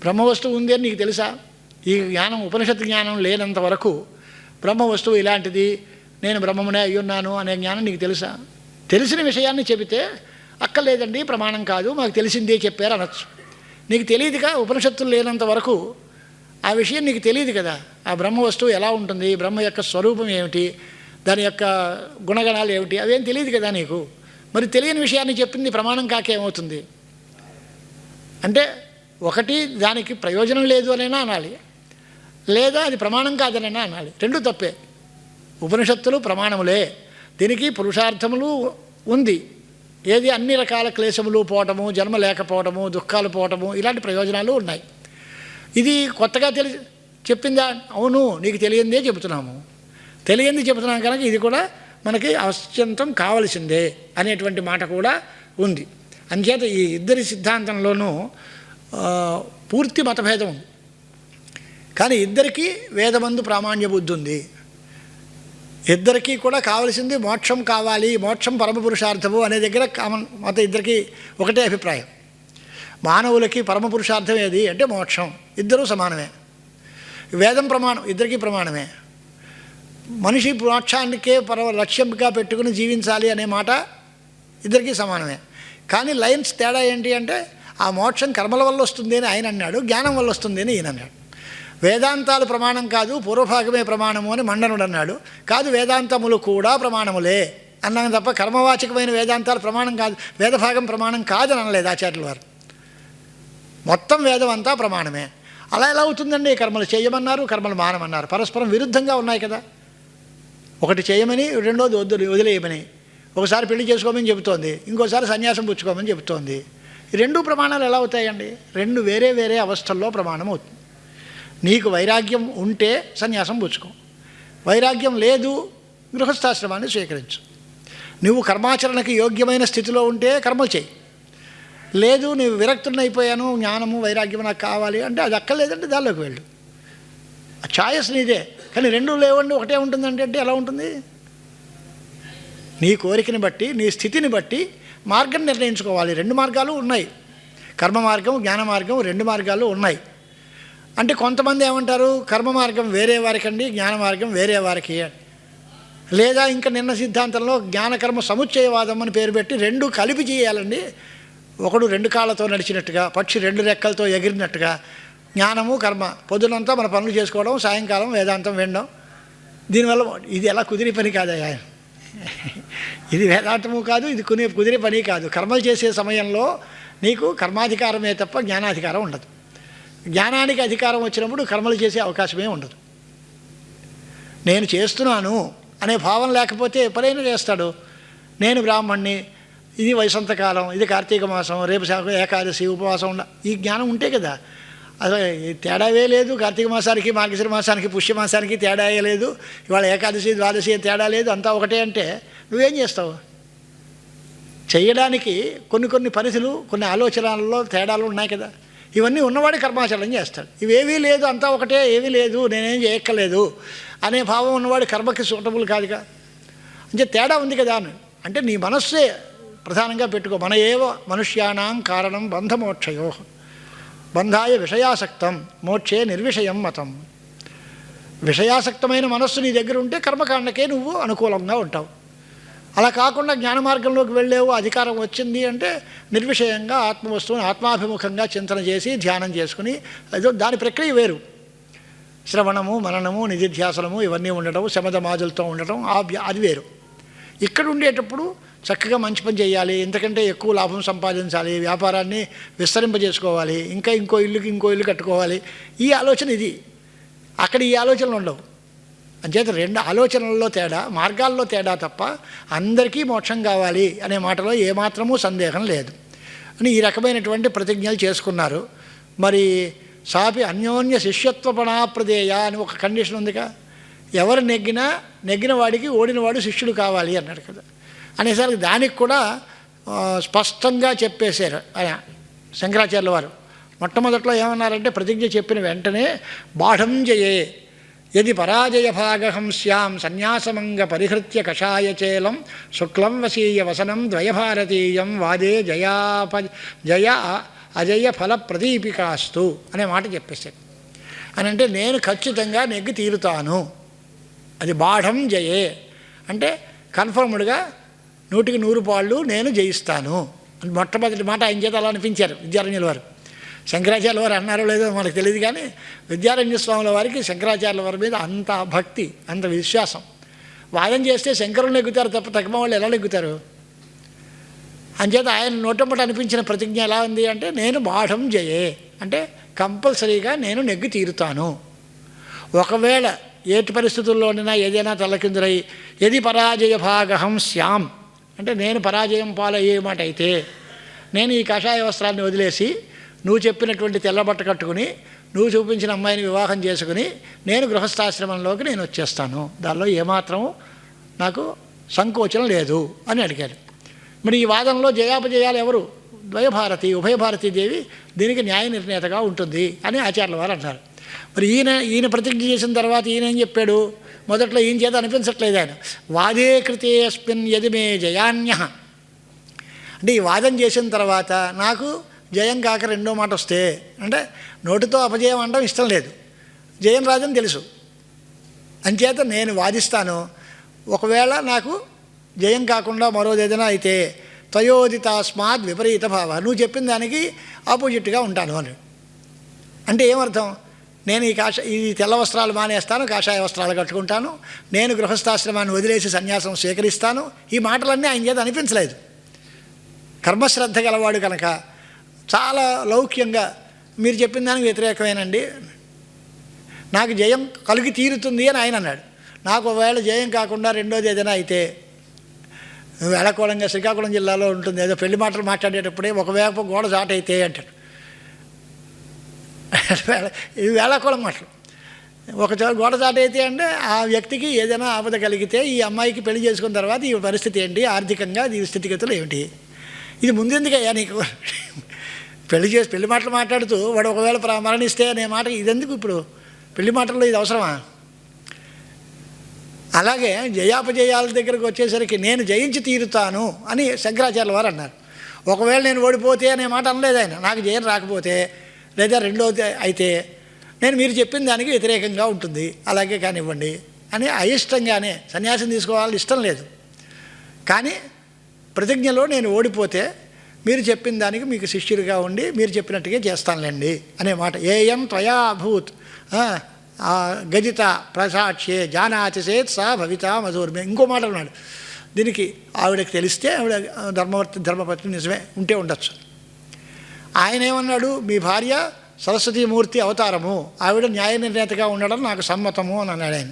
బ్రహ్మ వస్తువు ఉంది అని నీకు తెలుసా? ఈ జ్ఞానం ఉపనిషత్తు జ్ఞానం లేనంత వరకు బ్రహ్మ వస్తువు ఇలాంటిది నేను బ్రహ్మమునే అయ్యున్నాను అనే జ్ఞానం నీకు తెలుసా? తెలిసిన విషయాన్ని చెబితే అక్కర్లేదండి ప్రమాణం కాదు మాకు తెలిసిందే చెప్పారు అనొచ్చు. నీకు తెలియదుగా ఉపనిషత్తులు లేనంత వరకు ఆ విషయం నీకు తెలియదు కదా? ఆ బ్రహ్మ వస్తువు ఎలా ఉంటుంది బ్రహ్మ యొక్క స్వరూపం ఏమిటి దాని యొక్క గుణగణాలు ఏమిటి అవేం తెలియదు కదా నీకు? మరి తెలియని విషయాన్ని చెప్పింది ప్రమాణం కాకేమవుతుంది అంటే ఒకటి దానికి ప్రయోజనం లేదు అనైనా అనాలి. లేదా అది ప్రమాణం కాదనైనా అనాలి. రెండు తప్పే. ఉపనిషత్తులు ప్రమాణములే. దీనికి పురుషార్థములు ఉంది. ఏది అన్ని రకాల క్లేశములు పోవటము జన్మ లేకపోవటము దుఃఖాలు పోవటము ఇలాంటి ప్రయోజనాలు ఉన్నాయి. ఇది కొత్తగా తెలి చెప్పిందా? అవును నీకు తెలియందే చెబుతున్నాము. తెలియంది చెబుతున్నాం కనుక ఇది కూడా మనకి అత్యంతం కావలసిందే అనేటువంటి మాట కూడా ఉంది. అంచేత ఈ ఇద్దరి సిద్ధాంతంలోనూ పూర్తి మతభేదం ఉంది. కానీ ఇద్దరికీ వేదమందు ప్రామాణ్య బుద్ధి ఉంది. ఇద్దరికీ కూడా కావలసింది మోక్షం కావాలి మోక్షం పరమపురుషార్థము అనే దగ్గర కామన్ మత ఇద్దరికీ ఒకటే అభిప్రాయం. మానవులకి పరమపురుషార్థం ఏది? అంటే మోక్షం. ఇద్దరూ సమానమే. వేదం ప్రమాణం ఇద్దరికీ ప్రమాణమే. మనిషి మోక్షానికే పరమ లక్ష్యంగా పెట్టుకుని జీవించాలి అనే మాట ఇద్దరికీ సమానమే. కానీ లైన్స్ తేడా ఏంటి అంటే ఆ మోక్షం కర్మల వల్ల వస్తుంది అని ఆయన అన్నాడు జ్ఞానం వల్ల వస్తుంది అని ఈయన అన్నాడు. వేదాంతాలు ప్రమాణం కాదు పూర్వభాగమే ప్రమాణము అని మండనుడు అన్నాడు. కాదు వేదాంతములు కూడా ప్రమాణములే అన్నాను తప్ప కర్మవాచకమైన వేదాంతాలు ప్రమాణం కాదు వేదభాగం ప్రమాణం కాదని అనలేదు ఆచార్యుల వారు. మొత్తం వేదం అంతా ప్రమాణమే. అలా ఎలా అవుతుందండి? కర్మలు చేయమన్నారు కర్మలు మానమన్నారు. పరస్పరం విరుద్ధంగా ఉన్నాయి కదా. ఒకటి చేయమని రెండోది వద్దు వదిలేయమని. ఒకసారి పెళ్ళి చేసుకోమని చెబుతోంది. ఇంకోసారి సన్యాసం పుచ్చుకోమని చెబుతోంది. రెండు ప్రమాణాలు ఎలా అవుతాయండి? రెండు వేరే వేరే అవస్థల్లో ప్రమాణం అవుతుంది. నీకు వైరాగ్యం ఉంటే సన్యాసం పుచ్చుకో. వైరాగ్యం లేదు గృహస్థాశ్రమాన్ని స్వీకరించు. నువ్వు కర్మాచరణకి యోగ్యమైన స్థితిలో ఉంటే కర్మలు చేయి. లేదు నువ్వు విరక్తున్నైపోయాను అయిపోయాను జ్ఞానము వైరాగ్యం నాకు కావాలి అంటే అది అక్కర్లేదంటే దానిలోకి వెళ్ళు. ఆ ఛాయస్ నీదే. కానీ రెండు లేవండి ఒకటే ఉంటుందంటే అంటే ఎలా ఉంటుంది? నీ కోరికని బట్టి నీ స్థితిని బట్టి మార్గం నిర్ణయించుకోవాలి. రెండు మార్గాలు ఉన్నాయి. కర్మ మార్గం జ్ఞాన మార్గం రెండు మార్గాలు ఉన్నాయి. అంటే కొంతమంది ఏమంటారు? కర్మ మార్గం వేరే వారికండి జ్ఞాన మార్గం వేరే వారికి. లేదా ఇంకా నిన్న సిద్ధాంతంలో జ్ఞానకర్మ సముచ్చయవాదం అని పేరు పెట్టి రెండు కలిపి చేయాలండి. ఒకడు రెండు కాళ్ళతో నడిచినట్టుగా పక్షి రెండు రెక్కలతో ఎగిరినట్టుగా జ్ఞానము కర్మ పొద్దునంతా మన పనులు చేసుకోవడం సాయంకాలం వేదాంతం వినడం. దీనివల్ల ఇది ఎలా కుదిరి పని కాదయ్యా? ఇది వేదాంతము కాదు ఇది కుని కుదిరే పని కాదు. కర్మలు చేసే సమయంలో నీకు కర్మాధికారమే తప్ప జ్ఞానాధికారం ఉండదు. జ్ఞానానికి అధికారం వచ్చినప్పుడు కర్మలు చేసే అవకాశమే ఉండదు. నేను చేస్తున్నాను అనే భావం లేకపోతే ఎప్పుడైనా చేస్తాడు. నేను బ్రాహ్మణ్ణి ఇది వైసంతకాలం ఇది కార్తీక మాసం రేపు ఏకాదశి ఉపవాసం ఉండ ఈ జ్ఞానం ఉంటే కదా అసలు ఈ తేడావే లేదు. కార్తీక మాసానికి మార్గశిర మాసానికి పుష్యమాసానికి తేడా లేదు. ఇవాళ ఏకాదశి ద్వాదశి తేడా లేదు. అంతా ఒకటే అంటే నువ్వేం చేస్తావు? చేయడానికి కొన్ని కొన్ని పరిధులు కొన్ని ఆలోచనలలో తేడాలు ఉన్నాయి కదా. ఇవన్నీ ఉన్నవాడి కర్మాచరణ చేస్తాడు. ఇవేవీ లేదు అంతా ఒకటే ఏమీ లేదు నేనేం చేయక్కర్లేదు అనే భావం ఉన్నవాడి కర్మకి సూటబుల్ కాదుగా. అంటే తేడా ఉంది కదా అని. అంటే నీ మనస్సే ప్రధానంగా పెట్టుకో. మన ఏవ మనుష్యానాం కారణం బంధమోక్షయో. బంధాయ విషయాసక్తం మోక్షే నిర్విషయం మతం. విషయాసక్తమైన మనస్సు నీ దగ్గర ఉంటే కర్మకాండకే నువ్వు అనుకూలంగా ఉంటావు. అలా కాకుండా జ్ఞాన మార్గంలోకి వెళ్ళేవు అధికారం వచ్చింది అంటే నిర్విషయంగా ఆత్మవస్తువుని ఆత్మాభిముఖంగా చింతన చేసి ధ్యానం చేసుకుని అదో దాని ప్రక్రియ వేరు. శ్రవణము మననము నిధిధ్యాసనము ఇవన్నీ ఉండటం శమధమాదులతో ఉండటం ఆ అది వేరు. ఇక్కడ ఉండేటప్పుడు చక్కగా మంచి పని చేయాలి ఎందుకంటే ఎక్కువ లాభం సంపాదించాలి వ్యాపారాన్ని విస్తరింపజేసుకోవాలి ఇంకా ఇంకో ఇల్లుకి ఇంకో ఇల్లు కట్టుకోవాలి. ఈ ఆలోచన ఇది. అక్కడ ఈ ఆలోచనలు ఉండవు. అంచేత రెండు ఆలోచనల్లో తేడా మార్గాల్లో తేడా తప్ప అందరికీ మోక్షం కావాలి అనే మాటలో ఏమాత్రమూ సందేహం లేదు. అని ఈ రకమైనటువంటి ప్రతిజ్ఞలు చేసుకున్నారు. మరి సాపి అన్యోన్య శిష్యత్వపణాప్రదేయ అని ఒక కండిషన్ ఉందిగా. ఎవరు నెగ్గినా నెగ్గిన వాడికి ఓడినవాడు శిష్యుడు కావాలి అన్నాడు కదా. అనేసరికి దానికి కూడా స్పష్టంగా చెప్పేశారు. ఆయన శంకరాచార్యుల వారు. మొట్టమొదట్లో ఏమన్నారంటే ప్రతిజ్ఞ చెప్పిన వెంటనే బాఢం జయే యది పరాజయ భాగహం శ్యాం సన్యాసమంగ పరిహృత్య కషాయచేలం శుక్లం వసీయ వసనం ద్వయభారతీయం వాదే జయాప జయ అజయ ఫల ప్రదీపికాస్తు అనే మాట చెప్పేశాడు అని అంటే నేను ఖచ్చితంగా నెగ్గి తీరుతాను. అది బాఢం జయే. అంటే కన్ఫర్మ్డ్గా నూటికి నూరు పాళ్ళు నేను జయిస్తాను. మొట్టమొదటి మాట ఆయన చేత అలా అనిపించారు విద్యారణ్యుల వారు. శంకరాచార్యుల వారు అన్నారో లేదో మనకు తెలియదు కానీ విద్యారణ్య స్వాముల వారికి శంకరాచార్యుల వారి మీద అంత భక్తి అంత విశ్వాసం. వాదం చేస్తే శంకరులు నెగ్గుతారు తప్ప తక్కువ వాళ్ళు ఎలా నెగ్గుతారు? అంచేత ఆయన నోటమ్మట అనిపించిన ప్రతిజ్ఞ ఎలా ఉంది అంటే నేను బాఢం జయే. అంటే కంపల్సరీగా నేను నెగ్గి తీరుతాను. ఒకవేళ ఏటి పరిస్థితుల్లోనైనా ఏదైనా తలకిందులై ఎది పరాజయ భాగహం శ్యాం అంటే నేను పరాజయం పాలయ్యే మాట అయితే నేను ఈ కషాయ వస్త్రాన్ని వదిలేసి నువ్వు చెప్పినటువంటి తెల్లబట్ట కట్టుకుని నువ్వు చూపించిన అమ్మాయిని వివాహం చేసుకుని నేను గృహస్థాశ్రమంలోకి నేను వచ్చేస్తాను. దానిలో ఏమాత్రం నాకు సంకోచం లేదు అని అడిగాడు. మరి ఈ వాదనలో జయాపజయాలు ఎవరు? ద్వయభారతి ఉభయభారతీ దేవి దీనికి న్యాయ నిర్ణేతగా ఉంటుంది అని ఆచార్యుల వారు అంటారు మరి ఈయన ఈయన ప్రతిజ్ఞ చేసిన తర్వాత ఈయన ఏం చెప్పాడు? మొదట్లో ఈయన చేత అనిపించట్లేదు ఆయన. వాదే కృతే అస్మిన్ యది మే జయాన్య. అంటే ఈ వాదం చేసిన తర్వాత నాకు జయం కాక రెండో మాట వస్తే అంటే నోటితో అపజయం అనడం ఇష్టం లేదు. జయం రాదని తెలుసు. అంచేత నేను వాదిస్తాను. ఒకవేళ నాకు జయం కాకుండా మరోది ఏదైనా అయితే త్వయోదితాస్మాత్ విపరీత భావ. నువ్వు చెప్పిన దానికి ఆపోజిట్గా ఉంటాను అని అంటే ఏమర్థం? నేను ఈ కాష ఈ తెల్ల వస్త్రాలు మానేస్తాను కాషాయ వస్త్రాలు కట్టుకుంటాను. నేను గృహస్థాశ్రమాన్ని వదిలేసి సన్యాసం స్వీకరిస్తాను. ఈ మాటలన్నీ ఆయన చేత అనిపించలేదు. కర్మశ్రద్ధ గలవాడు కనుక చాలా లౌక్యంగా మీరు చెప్పిన దానికి వ్యతిరేకమేనండి. నాకు జయం కలిగి తీరుతుంది అని ఆయన అన్నాడు. నాకు ఒకవేళ జయం కాకుండా రెండోది ఏదైనా అయితే వేళకోళంగా శ్రీకాకుళం జిల్లాలో ఉంటుంది. ఏదో పెళ్ళి మాటలు మాట్లాడేటప్పుడే ఒకవేళ గోడ చాటైతే అంటాడు. వేళ- వేళాకోళం మాటలు ఒక గోడ దాటైతే అంటే ఆ వ్యక్తికి ఏదైనా ఆపద కలిగితే ఈ అమ్మాయికి పెళ్ళి చేసుకున్న తర్వాత ఈ పరిస్థితి ఏంటి? ఆర్థికంగా ఈ స్థితిగతులు ఏమిటి? ఇది ముందెందుకయ్యా నీకు? పెళ్ళి చేసి పెళ్ళి మాటలు మాట్లాడుతూ వాడు ఒకవేళ మరణిస్తే అనే మాట ఇదెందుకు ఇప్పుడు? పెళ్ళి మాటల్లో ఇది అవసరమా? అలాగే జయాపజయాల దగ్గరకు వచ్చేసరికి నేను జయించి తీరుతాను అని శంకరాచార్యుల వారు అన్నారు. ఒకవేళ నేను ఓడిపోతే అనే మాట అనలేదు ఆయన. నాకు జయం రాకపోతే లేదా రెండోది అయితే నేను మీరు చెప్పిన దానికి వ్యతిరేకంగా ఉంటుంది. అలాగే కానివ్వండి అని అయిష్టంగానే సన్యాసం తీసుకోవాలని ఇష్టం లేదు. కానీ ప్రతిజ్ఞలో నేను ఓడిపోతే మీరు చెప్పిన దానికి మీకు శిష్యుడిగా ఉండి మీరు చెప్పినట్టుగా చేస్తానులేండి అనే మాట. ఏయం త్వయా అభూత్ ఆ, గజిత ప్రసాక్ష్యే జానాతి చేత్ సా భవిత మధుర్మే. ఇంకో మాట ఉన్నాడు దీనికి ఆవిడకి తెలిస్తే ఆవిడ ధర్మవర్తి ధర్మపత్ని నిజమే ఉంటే ఉండొచ్చు. ఆయన ఏమన్నాడు మీ భార్య సరస్వతీమూర్తి అవతారము. ఆవిడ న్యాయ నిర్ణేతగా ఉండడం నాకు సమ్మతము అని అన్నాడు ఆయన.